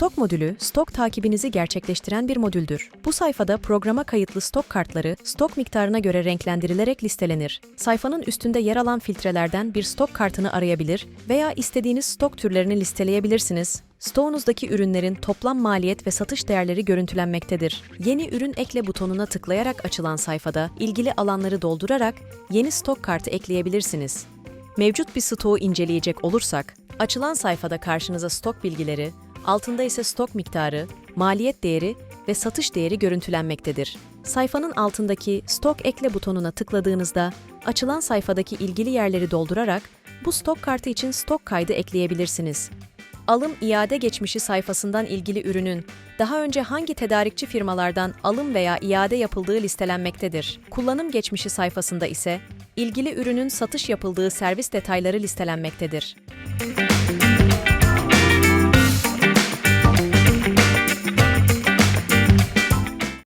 Stok modülü, stok takibinizi gerçekleştiren bir modüldür. Bu sayfada programa kayıtlı stok kartları, stok miktarına göre renklendirilerek listelenir. Sayfanın üstünde yer alan filtrelerden bir stok kartını arayabilir veya istediğiniz stok türlerini listeleyebilirsiniz. Stoğunuzdaki ürünlerin toplam maliyet ve satış değerleri görüntülenmektedir. Yeni ürün ekle butonuna tıklayarak açılan sayfada ilgili alanları doldurarak yeni stok kartı ekleyebilirsiniz. Mevcut bir stoğu inceleyecek olursak, açılan sayfada karşınıza stok bilgileri, altında ise stok miktarı, maliyet değeri ve satış değeri görüntülenmektedir. Sayfanın altındaki Stok ekle butonuna tıkladığınızda, açılan sayfadaki ilgili yerleri doldurarak bu stok kartı için stok kaydı ekleyebilirsiniz. Alım iade geçmişi sayfasından ilgili ürünün daha önce hangi tedarikçi firmalardan alım veya iade yapıldığı listelenmektedir. Kullanım geçmişi sayfasında ise ilgili ürünün satış yapıldığı servis detayları listelenmektedir.